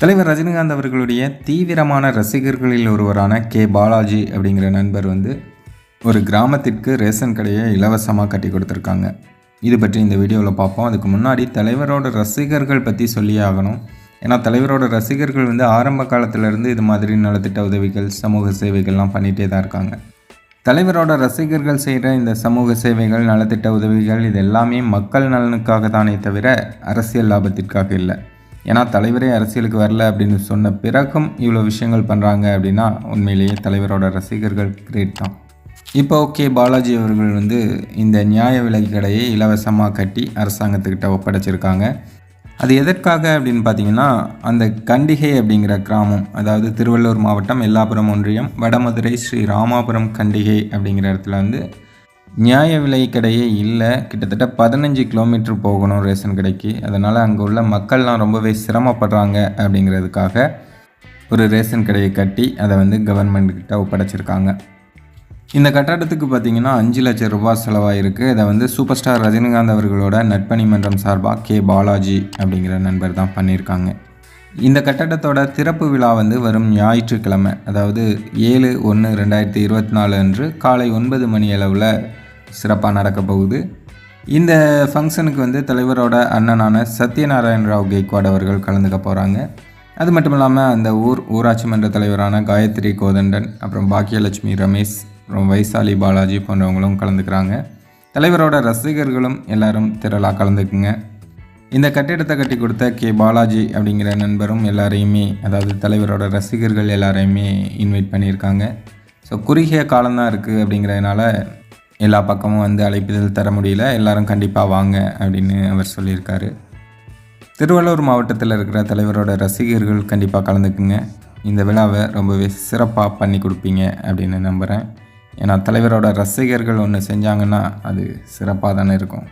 தலைவர் ரஜினிகாந்த் அவர்களுடைய தீவிரமான ரசிகர்களில் ஒருவரான கே. பாலாஜி அப்படிங்கிற நண்பர் வந்து ஒரு கிராமத்திற்கு ரேஷன் கடையை இலவசமாக கட்டி கொடுத்துருக்காங்க. இது பற்றி இந்த வீடியோவில் பார்ப்போம். அதுக்கு முன்னாடி தலைவரோட ரசிகர்கள் பற்றி சொல்லியே ஆகணும். ஏன்னா தலைவரோட ரசிகர்கள் வந்து ஆரம்ப காலத்திலேருந்து இது மாதிரி நலத்திட்ட உதவிகள் சமூக சேவைகள்லாம் பண்ணிகிட்டே தான் இருக்காங்க. தலைவரோட ரசிகர்கள் செய்கிற இந்த சமூக சேவைகள் நலத்திட்ட உதவிகள் இது எல்லாமே மக்கள் நலனுக்காக தானே தவிர அரசியல் லாபத்திற்காக இல்லை. ஏன்னா தலைவரே அரசியலுக்கு வரல அப்படின்னு சொன்ன பிறகும் இவ்வளோ விஷயங்கள் பண்ணுறாங்க அப்படின்னா உண்மையிலேயே தலைவரோட ரசிகர்கள் கிரேட் தான். இப்போ ஓகே பாலாஜி அவர்கள் வந்து இந்த நியாய விலை கடையை இலவசமாக கட்டி அரசாங்கத்துக்கிட்ட ஒப்படைச்சிருக்காங்க. அது எதற்காக அப்படின்னு பார்த்தீங்கன்னா அந்த கண்டிகை அப்படிங்கிற கிராமம் அதாவது திருவள்ளூர் மாவட்டம் எல்லாபுரம் ஒன்றியம் வடமதுரை ஸ்ரீ ராமாபுரம் கண்டிகை அப்படிங்கிற இடத்துல வந்து நியாய விலை கடையே இல்லை. கிட்டத்தட்ட பதினஞ்சு கிலோமீட்டர் போகணும் ரேஷன் கடைக்கு. அதனால் அங்கே உள்ள மக்கள்லாம் ரொம்பவே சிரமப்படுறாங்க அப்படிங்கிறதுக்காக ஒரு ரேஷன் கடையை கட்டி அதை வந்து கவர்மெண்ட்கிட்ட ஒப்படைச்சிருக்காங்க. இந்த கட்டடத்துக்கு பார்த்தீங்கன்னா அஞ்சு லட்சம் ரூபாய் செலவாயிருக்கு. இதை வந்து சூப்பர் ஸ்டார் ரஜினிகாந்த் அவர்களோட நட்பணி மன்றம் சார்பாக கே. பாலாஜி அப்படிங்கிற நண்பர் தான் பண்ணியிருக்காங்க. இந்த கட்டடத்தோட திறப்பு விழா வந்து வரும் ஞாயிற்றுக்கிழமை. அதாவது ஏழு ஒன்று ரெண்டாயிரத்தி இருபத்தி நாலு அன்று காலை ஒன்பது மணி அளவில் சிறப்பாக நடக்க போகுது. இந்த ஃபங்க்ஷனுக்கு வந்து தலைவரோட அண்ணனான சத்யநாராயண ராவ் கெய்க்வாட் அவர்கள் கலந்துக்க போகிறாங்க அது மட்டும் இல்லாமல் அந்த ஊர் ஊராட்சி மன்ற தலைவரான காயத்ரி கோதண்டன் அப்புறம் பாக்கியலட்சுமி ரமேஷ் அப்புறம் வைசாலி பாலாஜி போன்றவங்களும் கலந்துக்கிறாங்க. தலைவரோட ரசிகர்களும் எல்லாரும் திரளாக கலந்துக்குங்க. இந்த கட்டிடத்தை கட்டி கொடுத்த கே பாலாஜி அப்படிங்கிற நண்பரும் எல்லாரையுமே அதாவது தலைவரோட ரசிகர்கள் எல்லாரையுமே இன்வைட் பண்ணியிருக்காங்க. ஸோ குறுகிய காலம்தான் இருக்குது அப்படிங்கிறதுனால எல்லா பக்கமும் வந்து அழைப்பிதழ் தர முடியல. எல்லாரும் கண்டிப்பாக வாங்க அப்படின்னு அவர் சொல்லியிருக்காரு. திருவள்ளூர் மாவட்டத்தில் இருக்கிற தலைவரோட ரசிகர்கள் கண்டிப்பாக கலந்துக்குங்க. இந்த விழாவை ரொம்பவே சிறப்பாக பண்ணி கொடுப்பீங்க அப்படின்னு நம்புகிறேன் ஏன்னா தலைவரோட ரசிகர்கள் ஒன்று செஞ்சாங்கன்னா அது சிறப்பாக தானே இருக்கும்.